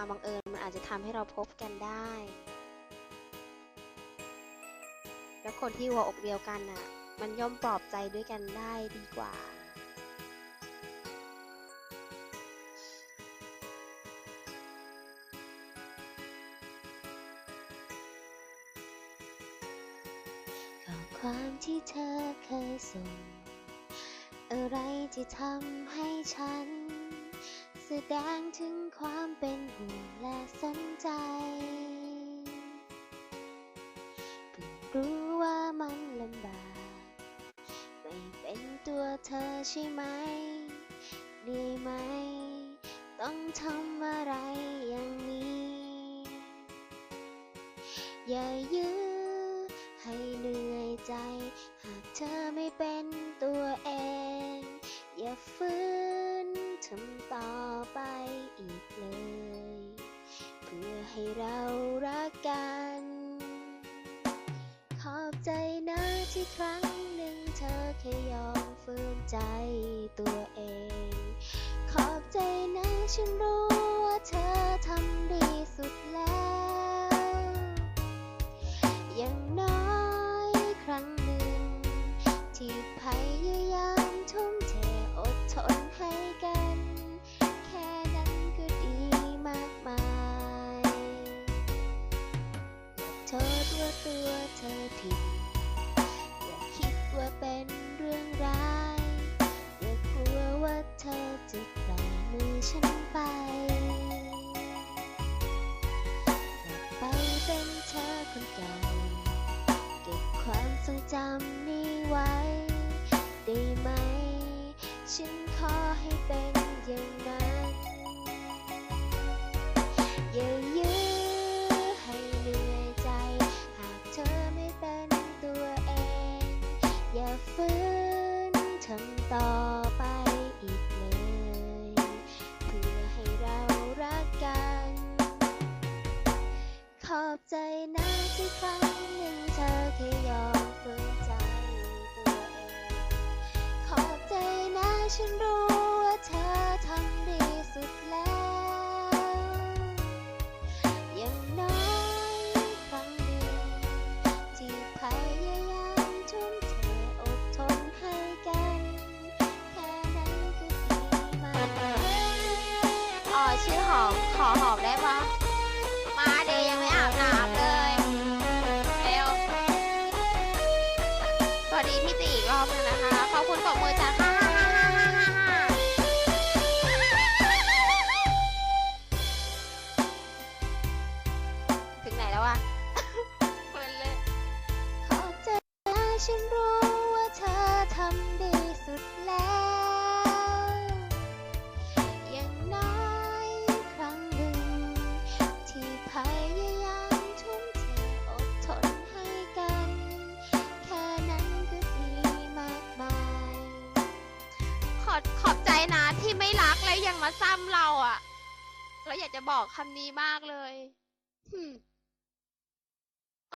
ความบังเอิญมันอาจจะทำให้เราพบกันได้ แล้วคนที่หัวอกเดียวกันน่ะ มันย่อมปลอบใจด้วยกันได้ดีกว่า ข้อความที่เธอเคยส่ง อะไรที่ทำให้ฉัน แสดงถึงความเป็นห่วงและสนใจเพิ่งรู้ว่ามันลำบาก ไม่เป็นตัวเธอใช่ไหมเหนื่อยไหม ต้องทำอะไรอย่างนี้ อย่ายื้อให้เหนื่อยใจ หากเธอไม่เป็น ให้เรารักกัน ขอบใจนะที่ครั้งหนึ่งเธอเคยยอมฝืนใจตัวเอง ขอบใจนะฉันรู้ว่าเธอทำดีสุดแล้ว ตัวเธอผิดอย่าคิดว่าเป็นเรื่องร้ายอย่ากลัวว่าเธอจะปล่อยมือฉันไปกลับไปเป็นเธอคนเก่าเก็บความทรงจำนี้ไว้ ได้ไหม ฉันขอให้เป็นอย่าง ฝืนทำต่อ ชื่อหอม ขอหอมได้ปะมาเดย์ยังไม่อาบน้ำเลย เร็ว สวัสดีพี่ตีอีกรอบนึงนะคะ ขอบคุณปรบมือจากฮ่าฮ่าฮ่าฮ่าฮ่าฮ่าฮ่าถึงไหนแล้ววะเพลินเลย ขอบใจนะฉันรู้ว่าเธอทำดีสุดแล้ว ยังมาซ้ำเราอะ่ะ เราอยากจะบอกคำนี้มากเลยหึ